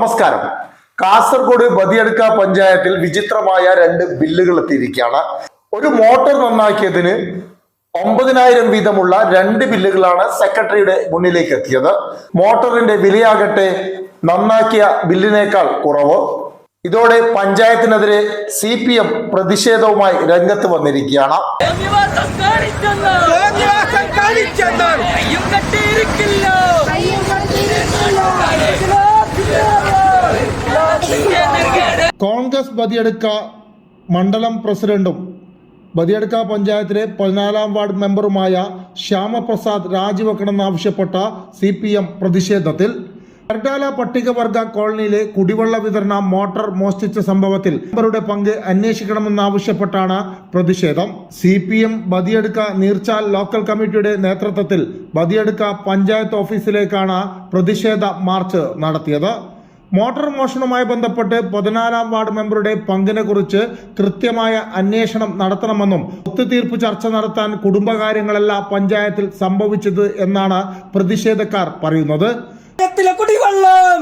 നമസ്കാരം. കാസർഗോഡ് ബദിയടുക്ക പഞ്ചായത്തിൽ വിചിത്രമായ രണ്ട് ബില്ലുകൾ എത്തിയിരിക്കുകയാണ്. ഒരു മോട്ടോർ നന്നാക്കിയതിന് ഒമ്പതിനായിരം വീതമുള്ള രണ്ട് ബില്ലുകളാണ് സെക്രട്ടറിയുടെ മുന്നിലേക്ക് എത്തിയത്. മോട്ടോറിന്റെ വിലയാകട്ടെ നന്നാക്കിയ ബില്ലിനേക്കാൾ കുറവ്. ഇതോടെ പഞ്ചായത്തിനെതിരെ സി പി എം പ്രതിഷേധവുമായി രംഗത്ത് വന്നിരിക്കുകയാണ്. കെട്ടിയിരിക്കില്ല കോൺഗ്രസ് ബദിയടുക്ക മണ്ഡലം പ്രസിഡന്റും ബദിയടുക്ക പഞ്ചായത്തിലെ പതിനാലാം വാർഡ് മെമ്പറുമായ ശ്യാമപ്രസാദ് രാജിവെക്കണമെന്നാവശ്യപ്പെട്ട സി പി എം പ്രതിഷേധത്തിൽ കർഡാല പട്ടികവർഗ കോളനിയിലെ കുടിവെള്ള വിതരണ മോട്ടോർ മോഷ്ടിച്ച സംഭവത്തിൽ മെമ്പറുടെ പങ്ക് അന്വേഷിക്കണമെന്നാവശ്യപ്പെട്ടാണ് പ്രതിഷേധം. C P M Badiyadka Neerchal local കമ്മിറ്റിയുടെ നേതൃത്വത്തിൽ ബദിയടുക്ക പഞ്ചായത്ത് ഓഫീസിലേക്കാണ് പ്രതിഷേധ മാർച്ച് നടത്തിയത്. മോട്ടോർ മോഷണവുമായി ബന്ധപ്പെട്ട് പതിനാലാം വാർഡ് മെമ്പറുടെ പങ്കിനെ കുറിച്ച് കൃത്യമായ അന്വേഷണം നടത്തണമെന്നും ഒത്തുതീർപ്പ് ചർച്ച നടത്താൻ കുടുംബകാര്യങ്ങളല്ല പഞ്ചായത്തിൽ സംഭവിച്ചത് എന്നാണ് പ്രതിഷേധക്കാർ പറയുന്നത്. പഞ്ചായത്തിലെ കുടിവെള്ളം.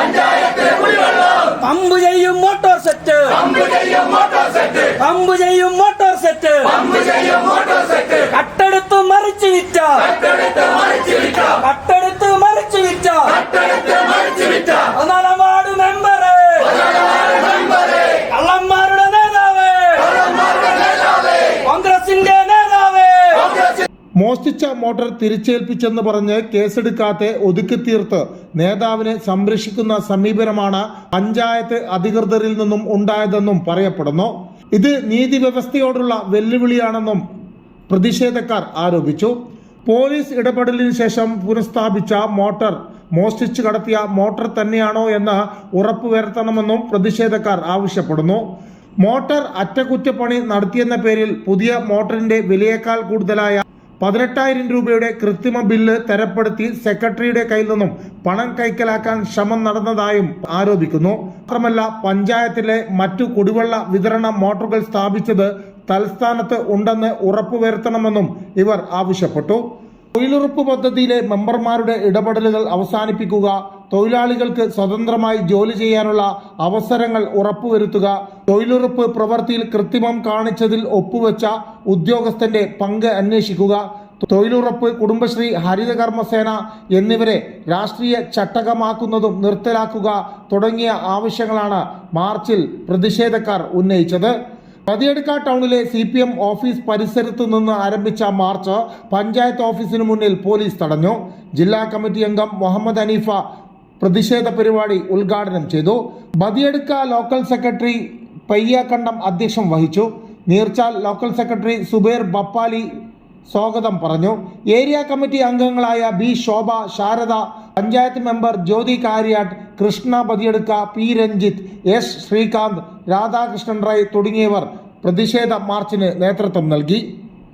പഞ്ചായത്തിലെ കുടിവെള്ളം. പമ്പ് ചെയ്യും മോട്ടോർ സെറ്റ്. പമ്പ് ചെയ്യും മോട്ടോർ സെറ്റ്. കട്ടെടുത്ത് മറിച്ച് വിറ്റ മോഷ്ടിച്ച മോട്ടർ തിരിച്ചേൽപ്പിച്ചെന്ന് പറഞ്ഞ് കേസെടുക്കാതെ ഒതുക്കി തീർത്ത് നേതാവിനെ സംരക്ഷിക്കുന്ന സമീപനമാണ് പഞ്ചായത്ത് അധികൃതരിൽ നിന്നും ഉണ്ടായതെന്നും പറയപ്പെടുന്നു. ഇത് നീതി വ്യവസ്ഥയോടുള്ള വെല്ലുവിളിയാണെന്നും പ്രതിഷേധക്കാർ ആരോപിച്ചു. പോലീസ് ഇടപെടലിന് ശേഷം പുനഃസ്ഥാപിച്ച മോട്ടർ മോഷ്ടിച്ചു കടത്തിയ മോട്ടർ തന്നെയാണോ എന്ന് ഉറപ്പുവരുത്തണമെന്നും പ്രതിഷേധക്കാർ ആവശ്യപ്പെടുന്നു. മോട്ടോർ അറ്റകുറ്റപ്പണി നടത്തിയെന്ന പേരിൽ പുതിയ മോട്ടറിന്റെ വിലയേക്കാൾ കൂടുതലായ പതിനെട്ടായിരം രൂപയുടെ കൃത്രിമ ബില്ല് തരപ്പെടുത്തി സെക്രട്ടറിയുടെ കയ്യിൽ നിന്നും പണം കൈക്കലാക്കാൻ ശ്രമം നടന്നതായും ആരോപിക്കുന്നു. മാത്രമല്ല പഞ്ചായത്തിലെ മറ്റു കുടിവെള്ള വിതരണ മോട്ടോറുകൾ സ്ഥാപിച്ചത് തലസ്ഥാനത്ത് ഉണ്ടെന്ന് ഉറപ്പുവരുത്തണമെന്നും ഇവർ ആവശ്യപ്പെട്ടു. തൊഴിലുറപ്പ് പദ്ധതിയിലെ മെമ്പർമാരുടെ ഇടപെടലുകൾ അവസാനിപ്പിക്കുക തൊഴിലാളികൾക്ക് സ്വതന്ത്രമായി ജോലി ചെയ്യാനുള്ള അവസരങ്ങൾ ഉറപ്പുവരുത്തുക തൊഴിലുറപ്പ് പ്രവൃത്തിയിൽ കൃത്രിമം കാണിച്ചതിൽ ഒപ്പുവെച്ച ഉദ്യോഗസ്ഥന്റെ പങ്ക് അന്വേഷിക്കുക തൊഴിലുറപ്പ് കുടുംബശ്രീ ഹരിതകർമ്മസേന എന്നിവരെ രാഷ്ട്രീയ ചട്ടകമാക്കുന്നതും നിർത്തലാക്കുക തുടങ്ങിയ ആവശ്യങ്ങളാണ് മാർച്ചിൽ പ്രതിഷേധക്കാർ ഉന്നയിച്ചത്. പതിയെടുക്ക ടൗണിലെ സി പി എം ഓഫീസ് പരിസരത്തു നിന്ന് ആരംഭിച്ച മാർച്ച് പഞ്ചായത്ത് ഓഫീസിന് മുന്നിൽ പോലീസ് തടഞ്ഞു. ജില്ലാ കമ്മിറ്റി അംഗം മുഹമ്മദ് ഹനീഫ പ്രതിഷേധ പരിപാടി ഉദ്ഘാടനം ചെയ്തു. ബദിയടുക്ക ലോക്കൽ സെക്രട്ടറി പയ്യാക്കണ്ടം അധ്യക്ഷം വഹിച്ചു. നീർച്ചാൽ ലോക്കൽ സെക്രട്ടറി സുബേർ ബപ്പാലി സ്വാഗതം പറഞ്ഞു. ഏരിയ കമ്മിറ്റി അംഗങ്ങളായ B Shobha Sharada panchayat member Jyothi Karyat Krishna Badiyadka P Ranjith S Srikanth Radhakrishnan Rai തുടങ്ങിയവർ പ്രതിഷേധ മാർച്ചിന് നേതൃത്വം നൽകി.